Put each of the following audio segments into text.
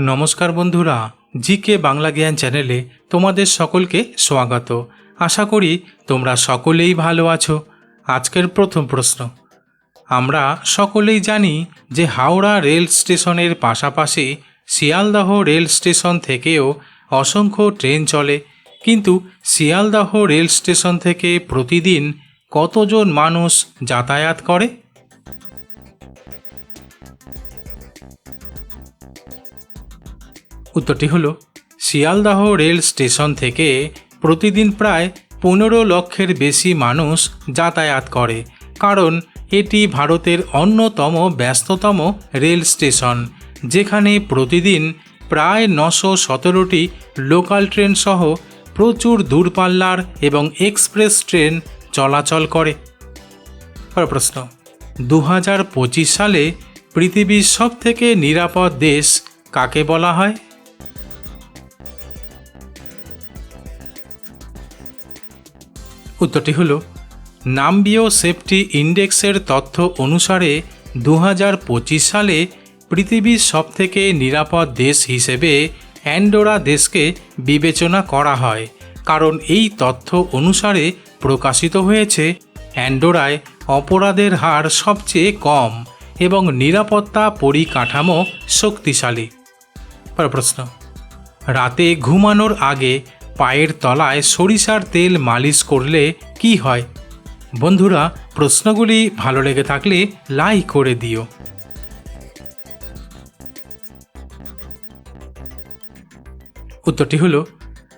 নমস্কার বন্ধুরা জি কে বাংলা জ্ঞান চ্যানেলে তোমাদের সকলকে স্বাগত। আশা করি তোমরা সকলেই ভালো আছো। আজকের প্রথম প্রশ্ন। আমরা সকলেই জানি যে হাওড়া রেল স্টেশনের পাশাপাশি শিয়ালদহ রেল স্টেশন থেকেও অসংখ্য ট্রেন চলে। কিন্তু শিয়ালদহ রেল স্টেশন থেকে প্রতিদিন কতজন মানুষ যাতায়াত করে? উত্তরটি হলো, শিয়ালদাহ রেল স্টেশন থেকে প্রতিদিন প্রায় পনেরো লক্ষের বেশি মানুষ যাতায়াত করে, কারণ এটি ভারতের অন্যতম ব্যস্ততম রেল স্টেশন, যেখানে প্রতিদিন প্রায় নশো সতেরোটি লোকাল ট্রেন সহ প্রচুর দূরপাল্লার এবং এক্সপ্রেস ট্রেন চলাচল করে। পর প্রশ্ন দু হাজার পঁচিশ সালে পৃথিবীর সবথেকে নিরাপদ দেশ কাকে বলা হয়? উত্তরটি হল নাম্বিও সেফটি ইন্ডেক্সের তথ্য অনুসারে দু হাজার পঁচিশ সালে পৃথিবীর সবথেকে নিরাপদ দেশ হিসেবে অ্যান্ডোরা দেশকে বিবেচনা করা হয়, কারণ এই তথ্য অনুসারে প্রকাশিত হয়েছে, অ্যান্ডোরায় অপরাধের হার সবচেয়ে কম এবং নিরাপত্তা পরিকাঠামো শক্তিশালী। পর প্রশ্ন, রাতে ঘুমানোর আগে পায়ের তলায় সরিষার তেল মালিশ করলে কি হয়? বন্ধুরা, প্রশ্নগুলি ভালো লেগে থাকলে লাইক করে দিও। উত্তরটি হলো,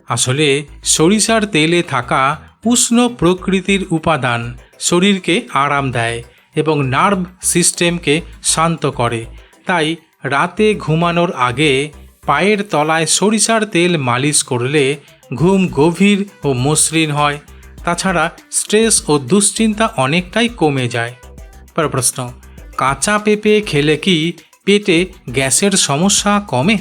আসলে সরিষার তেলে থাকা উষ্ণ প্রকৃতির উপাদান শরীরকে আরাম দেয় এবং নার্ভ সিস্টেমকে শান্ত করে। তাই রাতে ঘুমানোর আগে পায়ের তলায় সরিষার তেল মালিশ করলে ঘুম গভীর ও মসৃণ হয়। তাছাড়া স্ট্রেস ও দুশ্চিন্তা অনেকটাই কমে যায়। পর প্রশ্ন, কাঁচা পেঁপে খেলে কি পেটে গ্যাসের সমস্যা কমে?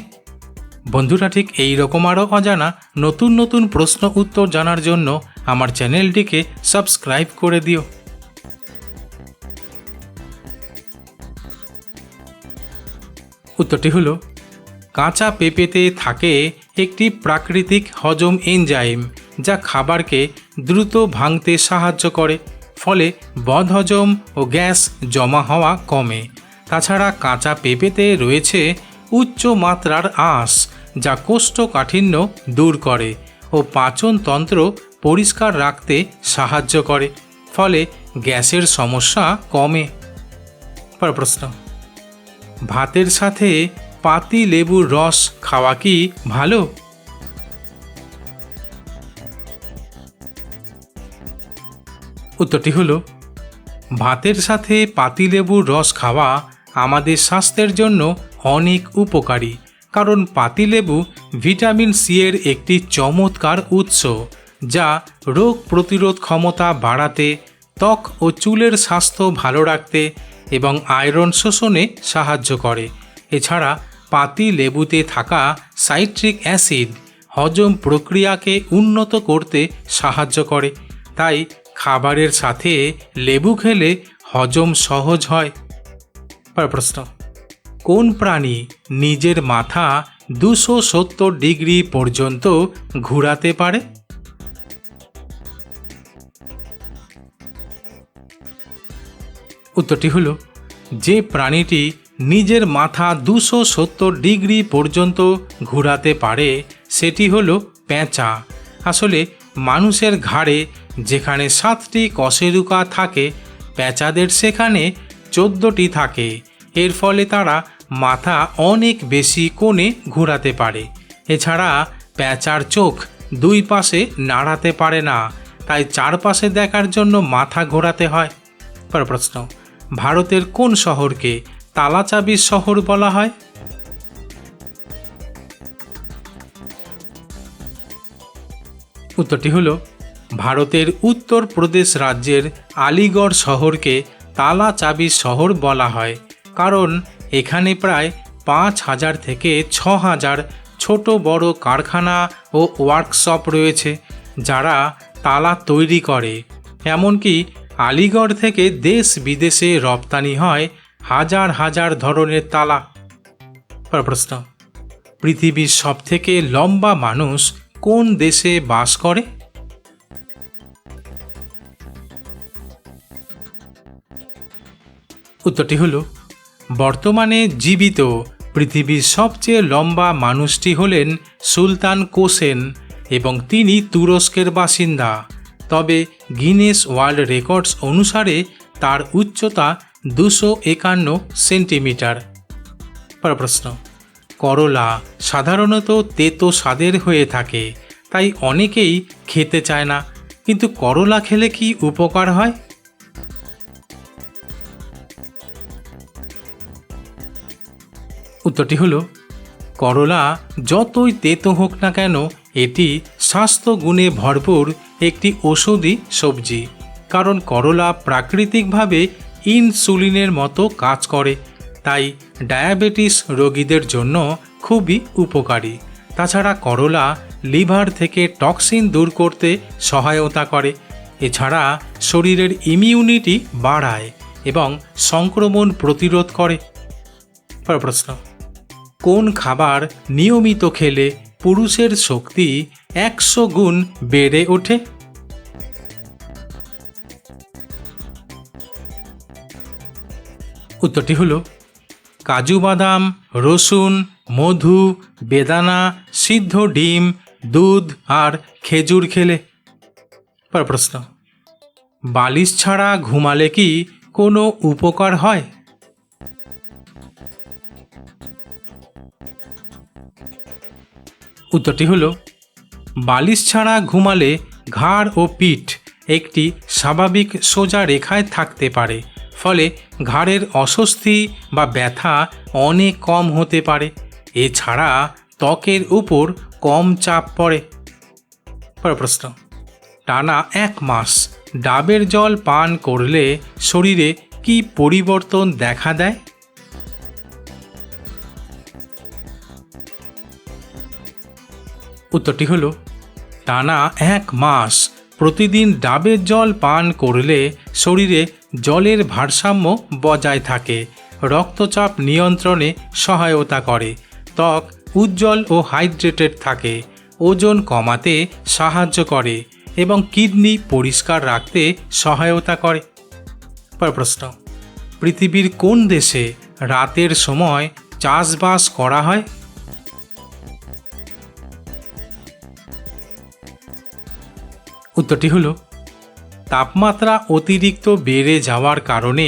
বন্ধুরা, ঠিক এই রকম আরও অজানা নতুন নতুন প্রশ্ন উত্তর জানার জন্য আমার চ্যানেলটিকে সাবস্ক্রাইব করে দিও। উত্তরটি হলো, কাঁচা পেঁপেতে থাকে একটি প্রাকৃতিক হজম এনজাইম যা খাবারকে দ্রুত ভাঙতে সাহায্য করে, ফলে বদহজম ও গ্যাস জমা হওয়া কমে। তাছাড়া কাঁচা পেঁপেতে রয়েছে উচ্চ মাত্রার আঁশ যা কোষ্ঠকাঠিন্য দূর করে ও পাচনতন্ত্র পরিষ্কার রাখতে সাহায্য করে, ফলে গ্যাসের সমস্যা কমে। পর প্রশ্ন। ভাতের সাথে পাতি লেবুর রস খাওয়া কি ভালো? উত্তরটি হলো, ভাতের সাথে পাতিলেবুর রস খাওয়া আমাদের স্বাস্থ্যের জন্য অনেক উপকারী, কারণ পাতিলেবু ভিটামিন সি এর একটি চমৎকার উৎস, যা রোগ প্রতিরোধ ক্ষমতা বাড়াতে, ত্বক ও চুলের স্বাস্থ্য ভালো রাখতে এবং আয়রন শোষণে সাহায্য করে। এছাড়া পাতি লেবুতে থাকা সাইট্রিক অ্যাসিড হজম প্রক্রিয়াকে উন্নত করতে সাহায্য করে। তাই খাবারের সাথে লেবু খেলে হজম সহজ হয়। প্রশ্ন। কোন প্রাণী নিজের মাথা দুশো সত্তর ডিগ্রি পর্যন্ত ঘুরাতে পারে? উত্তরটি হলো, যে প্রাণীটি নিজের মাথা দুশো সত্তর ডিগ্রি পর্যন্ত ঘুরাতে পারে, সেটি হলো প্যাঁচা আসলে মানুষের ঘাড়ে যেখানে সাতটি কশেরুকা থাকে প্যাঁচাদের সেখানে চোদ্দটি থাকে। এর ফলে তারা মাথা অনেক বেশি কোণে ঘোরাতে পারে। এছাড়া প্যাঁচার চোখ দুই পাশে নাড়াতে পারে না, তাই চারপাশে দেখার জন্য মাথা ঘোরাতে হয়। পর প্রশ্ন, ভারতের কোন শহরকে তালাচাবির শহর বলা হয়। উত্তরটি হলো, ভারতের উত্তর প্রদেশ রাজ্যের আলিগড় শহরকে তালা চাবির শহর বলা হয়, কারণ এখানে প্রায় পাঁচ হাজার থেকে ছ হাজার ছোট বড় কারখানা ও ওয়ার্কশপ রয়েছে, যারা তালা তৈরি করে। এমনকি আলিগড় থেকে দেশ বিদেশে রপ্তানি হয় হাজার হাজার ধরনের তালা। প্রশ্ন, পৃথিবীর সবথেকে লম্বা মানুষ কোন দেশে বাস করে? উত্তরটি হল, বর্তমানে জীবিত পৃথিবীর সবচেয়ে লম্বা মানুষটি হলেন সুলতান কোসেন এবং তিনি তুরস্কের বাসিন্দা। তবে গিনেস ওয়ার্ল্ড রেকর্ডস অনুসারে তার উচ্চতা দুশো একান্ন সেন্টিমিটার। পর প্রশ্ন, করলা সাধারণত তেতো স্বাদের হয়ে থাকে, তাই অনেকেই খেতে চায় না, কিন্তু করলা খেলে কি উপকার হয়? উত্তরটি হলো, করলা যতই তেতো হোক না কেন, এটি স্বাস্থ্য গুণে ভরপুর একটি ওষুধি সবজি, কারণ করলা প্রাকৃতিকভাবে ইনসুলিনের মতো কাজ করে। তাই ডায়াবেটিস রোগীদের জন্য খুবই উপকারী। তাছাড়া করলা লিভার থেকে টক্সিন দূর করতে সহায়তা করে। এছাড়া শরীরের ইমিউনিটি বাড়ায় এবং সংক্রমণ প্রতিরোধ করে। প্রশ্ন। কোন খাবার নিয়মিত খেলে পুরুষের শক্তি একশো গুণ বেড়ে ওঠে? উত্তরটি হলো, কাজু বাদাম, রসুন, মধু, বেদানা, সিদ্ধ ডিম, দুধ আর খেজুর খেলে। পর প্রশ্ন, বালিশ ছাড়া ঘুমালে কি কোনো উপকার হয়? উত্তরটি হলো, বালিশ ছাড়া ঘুমালে ঘাড় ও পিঠ একটি স্বাভাবিক সোজা রেখায় থাকতে পারে। ফলে ঘাড়ের অস্বস্তি বা ব্যথা অনেক কম হতে পারে। এছাড়া ত্বকের উপর কম চাপ পড়ে। প্রশ্ন। টানা এক মাস ডাবের জল পান করলে শরীরে কি পরিবর্তন দেখা দেয়? উত্তরটি হল, টানা এক মাস প্রতিদিন ডাবের জল পান করলে শরীরে জলের ভারসাম্য বজায় থাকে। রক্তচাপ নিয়ন্ত্রণে সহায়তা করে। ত্বক উজ্জ্বল ও হাইড্রেটেড থাকে। ওজন কমাতে সাহায্য করে এবং কিডনি পরিষ্কার রাখতে সহায়তা করে। পর প্রশ্ন, পৃথিবীর কোন দেশে রাতের সময় চাষবাস করা হয়? উত্তরটি হলো তাপমাত্রা অতিরিক্ত বেড়ে যাওয়ার কারণে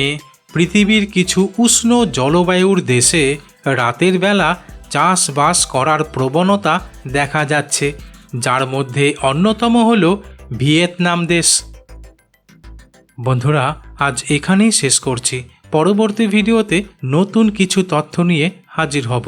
পৃথিবীর কিছু উষ্ণ জলবায়ুর দেশে রাতের বেলা চাষবাস করার প্রবণতা দেখা যাচ্ছে, যার মধ্যে অন্যতম হল ভিয়েতনাম দেশ। বন্ধুরা, আজ এখানেই শেষ করছি। পরবর্তী ভিডিওতে নতুন কিছু তথ্য নিয়ে হাজির হব।